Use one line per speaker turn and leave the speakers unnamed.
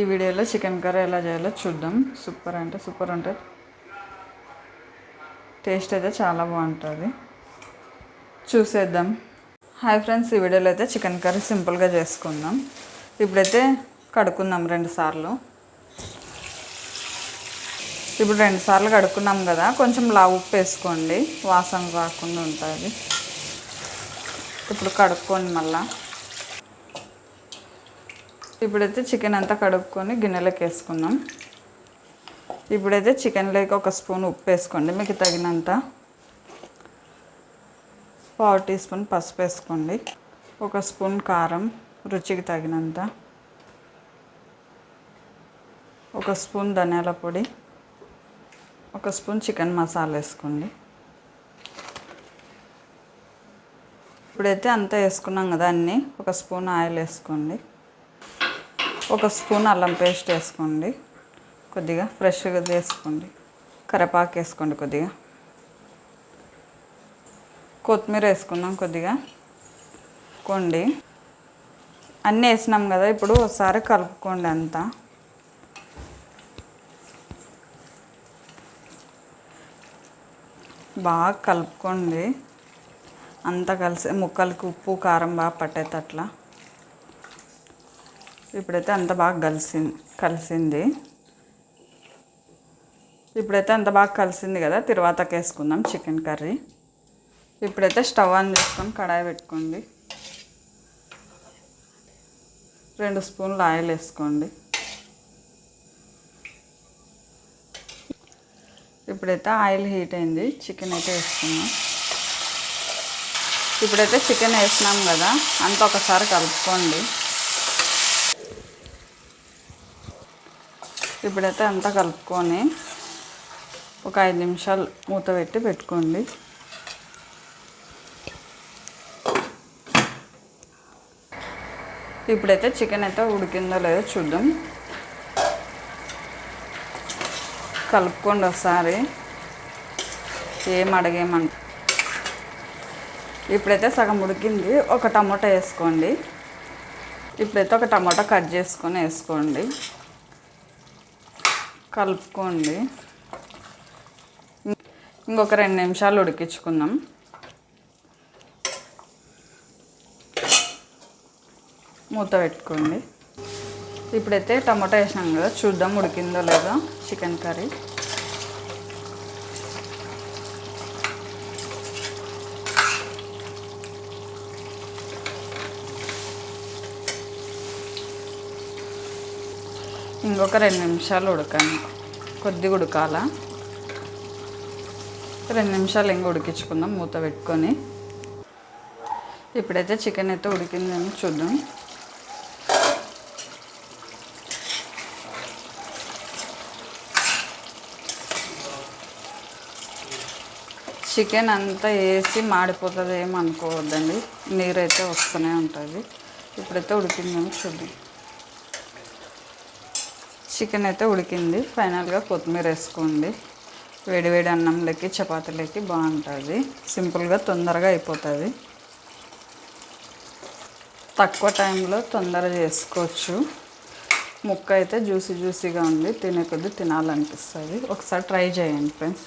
ఈ వీడియోలో chicken curry ఎలా చేయాలో చూద్దాం. సూపర్ అంటే సూపర్ ఉంటుంది టేస్ట్ అయితే చాలా బాగుంటుంది. చూసేద్దాం. హాయ్ ఫ్రెండ్స్ ఈ వీడియోలో అయితే చికెన్ కర్రీ సింపుల్గా చేసుకుందాం. ఇప్పుడైతే కడుక్కుందాం రెండు సార్లు. ఇప్పుడు రెండు సార్లు కడుక్కున్నాం కదా కొంచెం లావు ఉప్పు వేసుకోండి. వాసన రాకుండా ఉంటుంది. ఇప్పుడు కడుక్కోండి మళ్ళీ. ఇప్పుడైతే చికెన్ అంతా కడుక్కొని గిన్నెలోకి వేసుకుందాం. ఇప్పుడైతే చికెన్లోకి ఒక స్పూన్ ఉప్పు వేసుకోండి మీకు తగినంత. పావు టీ స్పూన్ పసుపు వేసుకోండి ఒక స్పూన్ కారం రుచికి తగినంత. ఒక స్పూన్ ధనియాల పొడి ఒక స్పూన్ చికెన్ మసాలా వేసుకోండి. ఇప్పుడైతే అంతా వేసుకున్నాం కదా అన్నీ ఒక స్పూన్ ఆయిల్ వేసుకోండి. ఒక స్పూన్ అల్లం పేస్ట్ వేసుకోండి. కొద్దిగా ఫ్రెష్గా వేసుకోండి. కరివేపాకు వేసుకోండి కొద్దిగా. కొత్తిమీర వేసుకుందాం కొద్దిగా. కొండి. అన్నీ వేసినాం కదా ఇప్పుడు ఒకసారి కలుపుకోండి అంతా. బాగా కలుపుకోండి. అంతా కలిసి ముక్కలకి ఉప్పు కారం బాగా పట్టేటట్లా. ఇప్పుడైతే అంత బాగా కలిసింది కలిసింది. ఇప్పుడైతే అంత బాగా కలిసింది కదా తిరువాతకి వేసుకుందాం చికెన్ కర్రీ. ఇప్పుడైతే స్టవ్ ఆన్ చేసుకొని కడాయి పెట్టుకోండి. రెండు స్పూన్లు ఆయిల్ వేసుకోండి. ఇప్పుడైతే ఆయిల్ హీట్ అయింది చికెన్ అయితే వేసుకున్నాం ఇప్పుడైతే చికెన్ వేసినాం కదా అంత ఒకసారి కలుపుకోండి. ఇప్పుడైతే అంతా కలుపుకొని ఒక ఐదు నిమిషాలు మూత పెట్టి పెట్టుకోండి. ఇప్పుడైతే చికెన్ అయితే ఉడికిందో లేదో చూద్దాం. కలుపుకోండి ఒకసారి. ఏం అడగేమంట ఇప్పుడైతే సగం ఉడికింది. ఒక టమాటా వేసుకోండి. ఇప్పుడైతే ఒక టమాటా కట్ చేసుకొని వేసుకోండి. కలుపుకోండి. ఇంకొక రెండు నిమిషాలు ఉడికించుకుందాం. మూత పెట్టుకోండి. ఇప్పుడైతే టమాటా వేసినాం కదా చూద్దాం ఉడికిందో లేదో చికెన్ కర్రీ. ఇంకొక రెండు నిమిషాలు ఉడకండి. కొద్దిగా ఉడకాల? రెండు నిమిషాలు ఇంకా ఉడికించుకుందాం మూత పెట్టుకొని. ఇప్పుడైతే చికెన్ అయితే ఉడికిందని చూద్దాం. చికెన్ అంతా వేసి మాడిపోతుంది ఏమనుకోవద్దండి అనుకోవద్దండి. నీరు అయితే వస్తూనే ఉంటుంది. ఇప్పుడైతే ఉడికిందని చూద్దాం. చికెన్ అయితే ఉడికింది. ఫైనల్గా కొత్తిమీర వేసుకోండి. వేడివేడి అన్నంలోకి చపాతీలకి బాగుంటుంది. సింపుల్గా తొందరగా అయిపోతుంది. తక్కువ టైంలో తొందరగా చేసుకోవచ్చు. ముక్క అయితే జ్యూసీ జ్యూసీగా ఉంది. తినే కొద్దీ తినాలనిపిస్తుంది. ఒకసారి ట్రై చేయండి ఫ్రెండ్స్.